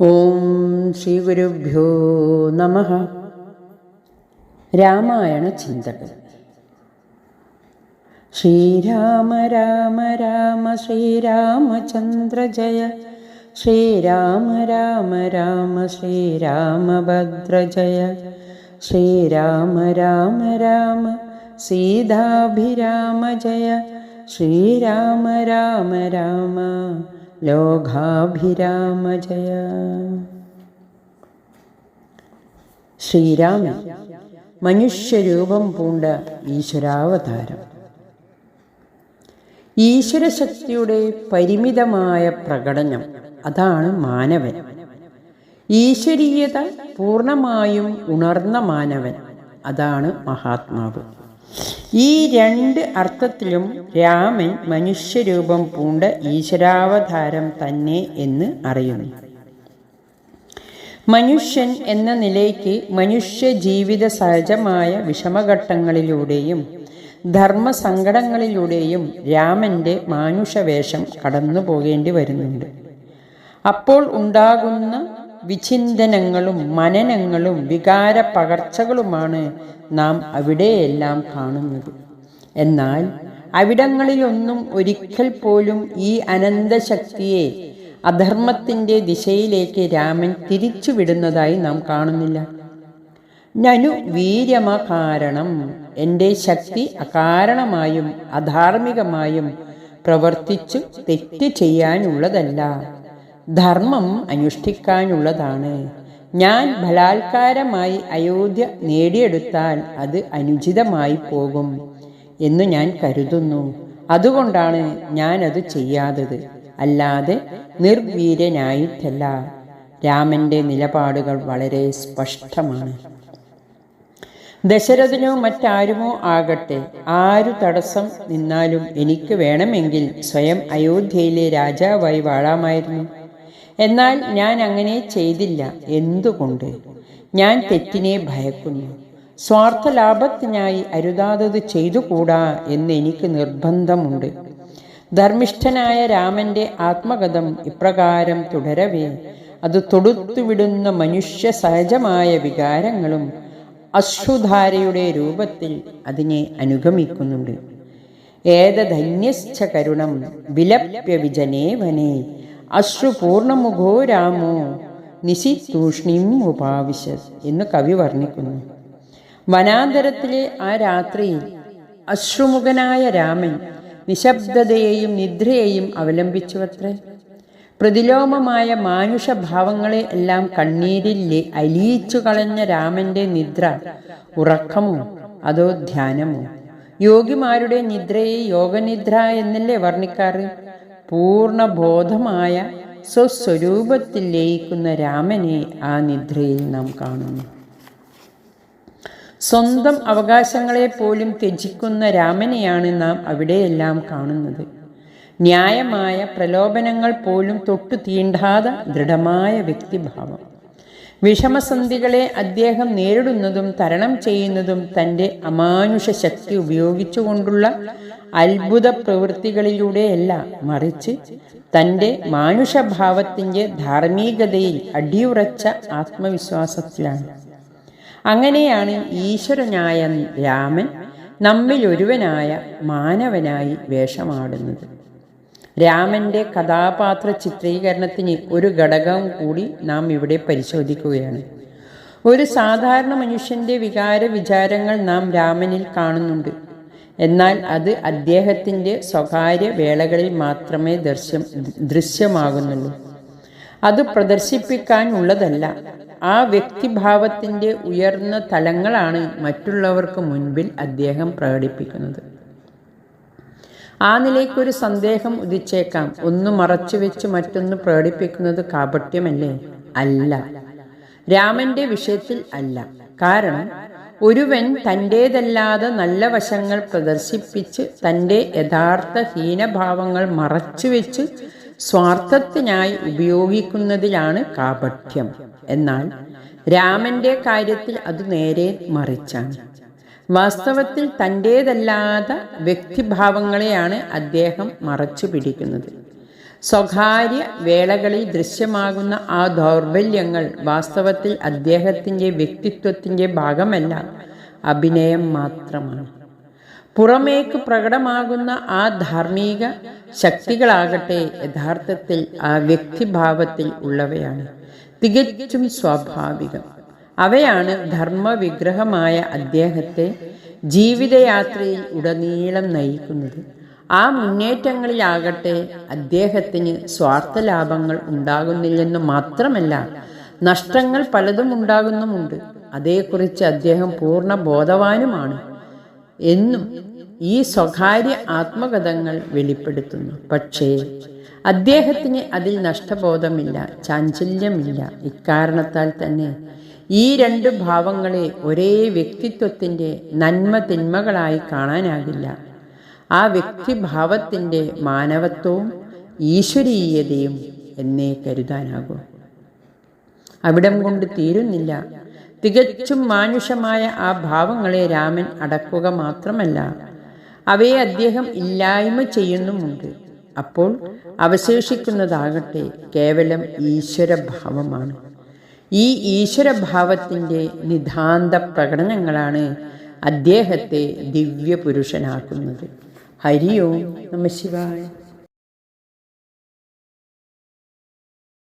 ഓം ശ്രീ ഗുരുഭ്യോ നമ. രാമായണ ചിന്തകൾ ശ്രീരാമ രാമ രാമ ശ്രീരാമചന്ദ്ര ജയ ശ്രീരാമ രാമ രാമ ശ്രീരാമഭദ്ര ശ്രീരാമ രാമ രാമ സീതാഭിരാമ ജയ ശ്രീരാമ രാമ രാമ ലോകാഭിരാമ ജയ ശ്രീരാമൻ മനുഷ്യരൂപം പൂണ്ട ഈശ്വരാവതാരം. ഈശ്വരശക്തിയുടെ പരിമിതമായ പ്രകടനം അതാണ് മാനവൻ. ഈശ്വരീയത പൂർണമായും ഉണർന്ന മാനവൻ അതാണ് മഹാത്മാവ്. ഈ രണ്ട് അർത്ഥത്തിലും രാമൻ മനുഷ്യരൂപം പൂണ്ട ഈശ്വരാവതാരം തന്നെ എന്ന് അറിയുന്നു. മനുഷ്യൻ എന്ന നിലയ്ക്ക് മനുഷ്യ ജീവിത സഹജമായ വിഷമഘട്ടങ്ങളിലൂടെയും ധർമ്മസങ്കടങ്ങളിലൂടെയും രാമന്റെ മാനുഷവേഷം കടന്നു പോകേണ്ടി വരുന്നുണ്ട്. അപ്പോൾ ഉണ്ടാകുന്ന വിചിന്തനങ്ങളും മനനങ്ങളും വികാര പകർച്ചകളുമാണ് നാം അവിടെയെല്ലാം കാണുന്നത്. എന്നാൽ അവിടങ്ങളിലൊന്നും ഒരിക്കൽ പോലും ഈ അനന്തശക്തിയെ അധർമ്മത്തിന്റെ ദിശയിലേക്ക് രാമൻ തിരിച്ചുവിടുന്നതായി നാം കാണുന്നില്ല. നനു വീര്യമ കാരണം എന്റെ ശക്തി അകാരണമായും അധാർമികമായും പ്രവർത്തിച്ചു തെറ്റ് ചെയ്യാനുള്ളതല്ല. ധർമ്മം അനുഷ്ഠിക്കാനുള്ളതാണ്. ഞാൻ ബലാത്കാരമായി അയോധ്യ നേടിയെടുത്താൽ അത് അനുചിതമായി പോകും എന്നു ഞാൻ കരുതുന്നു. അതുകൊണ്ടാണ് ഞാൻ അത് ചെയ്യാത്തത്. അല്ലാതെ നിർവീര്യനായിട്ടല്ല. രാമന്റെ നിലപാടുകൾ വളരെ സ്പഷ്ടമാണ്. ദശരഥനോ മറ്റാരുമോ ആകട്ടെ ആരു തടസ്സം നിന്നാലും എനിക്ക് വേണമെങ്കിൽ സ്വയം അയോധ്യയിലെ രാജാവായി വാഴാമായിരുന്നു. എന്നാൽ ഞാൻ അങ്ങനെ ചെയ്തില്ല. എന്തുകൊണ്ട്? ഞാൻ തെറ്റിനെ ഭയക്കുന്നു. സ്വാർത്ഥ ലാഭത്തിനായി അരുതാതത് ചെയ്തുകൂടാ എന്ന് എനിക്ക് നിർബന്ധമുണ്ട്. ധർമ്മിഷ്ഠനായ രാമന്റെ ആത്മകഥം ഇപ്രകാരം തുടരവേ. അത് തൊടുത്തുവിടുന്ന മനുഷ്യ സഹജമായ വികാരങ്ങളും അശ്രുധാരയുടെ രൂപത്തിൽ അതിനെ അനുഗമിക്കുന്നുണ്ട്. ഏതധന്യശ്ച കരുണം വിലപ്യ വിജനേ വനേ അശ്രുപൂർണമുഖോ രാമോ നിശി തൂഷ്ണീം ഉപാവിശത് എന്ന് കവി വർണിക്കുന്നു. വനാന്തരത്തിലെ ആ രാത്രിയിൽ അശ്രുമുഖനായ രാമൻ നിശബ്ദതയെയും നിദ്രയെയും അവലംബിച്ചുവത്രേ. പ്രതിലോമമായ മാനുഷഭാവങ്ങളെ എല്ലാം കണ്ണീരിൽ അലിയിച്ചു കളഞ്ഞ രാമന്റെ നിദ്ര ഉറക്കമോ അതോ ധ്യാനമോ? യോഗിമാരുടെ നിദ്രയെ യോഗനിദ്ര എന്നല്ലേ വർണിക്കാറ്? പൂർണബോധമായ സ്വസ്വരൂപത്തിൽ ലയിക്കുന്ന രാമനെ ആ നിദ്രയിൽ നാം കാണുന്നു. സ്വന്തം അവകാശങ്ങളെ പോലും ത്യജിക്കുന്ന രാമനെയാണ് നാം അവിടെയെല്ലാം കാണുന്നത്. ന്യായമായ പ്രലോഭനങ്ങൾ പോലും തൊട്ടു തീണ്ടാതെ ദൃഢമായ വ്യക്തിഭാവം. വിഷമസന്ധികളെ അദ്ദേഹം നേരിടുന്നതും തരണം ചെയ്യുന്നതും തന്റെ അമാനുഷ ശക്തി ഉപയോഗിച്ചുകൊണ്ടുള്ള അത്ഭുത പ്രവൃത്തികളിലൂടെയല്ല മറിച്ച് തന്റെ മാനുഷഭാവത്തിന്റെ ധാർമ്മികതയിൽ അടിയുറച്ച ആത്മവിശ്വാസത്തിലാണ്. അങ്ങനെയാണ് ഈശ്വരനായ രാമൻ നമ്മിൽ ഒരുവനായ മാനവനായി വേഷമാടുന്നത്. രാമന്റെ കഥാപാത്ര ചിത്രീകരണത്തിന് ഒരു ഘടകം കൂടി നാം ഇവിടെ പരിശോധിക്കുകയാണ്. ഒരു സാധാരണ മനുഷ്യന്റെ വികാര വിചാരങ്ങൾ നാം രാമനിൽ കാണുന്നുണ്ട്. എന്നാൽ അത് അദ്ദേഹത്തിന്റെ സ്വകാര്യ വേളകളിൽ മാത്രമേ ദൃശ്യം ദൃശ്യമാകുന്നുള്ളൂ. അത് പ്രദർശിപ്പിക്കാനുള്ളതല്ല ആ വ്യക്തിഭാവത്തിന്റെ ഉയർന്ന തലങ്ങളാണ് മറ്റുള്ളവർക്ക് മുൻപിൽ അദ്ദേഹം പ്രകടിപ്പിക്കുന്നത്. ആ നിലയ്ക്കൊരു സന്ദേഹം ഉദിച്ചേക്കാം. ഒന്ന് മറച്ചു വെച്ച് മറ്റൊന്ന് പ്രകടിപ്പിക്കുന്നത് കാപട്യമല്ലേ? അല്ല. രാമന്റെ വിഷയത്തിൽ അല്ല. കാരണം ഒരുവൻ തന്റേതല്ലാതെ നല്ല വശങ്ങൾ പ്രദർശിപ്പിച്ച് തന്റെ യഥാർത്ഥ ഹീനഭാവങ്ങൾ മറച്ചുവെച്ച് സ്വാർത്ഥത്തിനായി ഉപയോഗിക്കുന്നതിലാണ് കാപട്യം. എന്നാൽ രാമന്റെ കാര്യത്തിൽ അത് നേരെ മറിച്ചാണ്. വാസ്തവത്തിൽ തന്റേതല്ലാത്ത വ്യക്തിഭാവങ്ങളെയാണ് അദ്ദേഹം മറച്ചു പിടിക്കുന്നത്. സ്വകാര്യ വേളകളിൽ ദൃശ്യമാകുന്ന ആ ദൗർബല്യങ്ങൾ വാസ്തവത്തിൽ അദ്ദേഹത്തിന്റെ വ്യക്തിത്വത്തിന്റെ ഭാഗമല്ല അഭിനയം മാത്രമാണ്. പുറമേക്ക് പ്രകടമാകുന്ന ആ ധാർമ്മിക ശക്തികളാകട്ടെ യഥാർത്ഥത്തിൽ ആ വ്യക്തിഭാവത്തിൽ ഉള്ളവയാണ്. തികച്ചും സ്വാഭാവികം. അവയാണ് ധർമ്മവിഗ്രഹമായ അദ്ദേഹത്തെ ജീവിതയാത്രയിൽ ഉടനീളം നയിക്കുന്നത്. ആ മുന്നേറ്റങ്ങളിലാകട്ടെ അദ്ദേഹത്തിന് സ്വാർത്ഥ ലാഭങ്ങൾ ഉണ്ടാകുന്നില്ലെന്ന് മാത്രമല്ല നഷ്ടങ്ങൾ പലതും ഉണ്ടാകുന്നുമുണ്ട്. അതേക്കുറിച്ച് അദ്ദേഹം പൂർണ ബോധവാനുമാണ് എന്നും ഈ സ്വകാര്യ ആത്മകഥങ്ങൾ വെളിപ്പെടുത്തുന്നു. പക്ഷേ അദ്ദേഹത്തിന് അതിൽ നഷ്ടബോധമില്ല ചാഞ്ചല്യമില്ല. ഇക്കാരണത്താൽ തന്നെ ഈ രണ്ട് ഭാവങ്ങളെ ഒരേ വ്യക്തിത്വത്തിന്റെ നന്മ തിന്മകളായി കാണാനാകില്ല. ആ വ്യക്തിഭാവത്തിന്റെ മാനവത്വവും ഈശ്വരീയതയും എന്നേ കരുതാനാകൂ. അവിടം കൊണ്ട് തീരുന്നില്ല. തികച്ചും മാനുഷമായ ആ ഭാവങ്ങളെ രാമൻ അടക്കുക മാത്രമല്ല അവയെ അദ്ദേഹം ഇല്ലായ്മ ചെയ്യുന്നുമുണ്ട്. അപ്പോൾ അവശേഷിക്കുന്നതാകട്ടെ കേവലം ഈശ്വരഭാവമാണ്. ഈ ഈശ്വരഭാവത്തിന്റെ നിതാന്ത പ്രകടനങ്ങളാണ് അദ്ദേഹത്തെ ദിവ്യപുരുഷനാക്കുന്നത്. ഹരി ഓം നമ ശിവായ.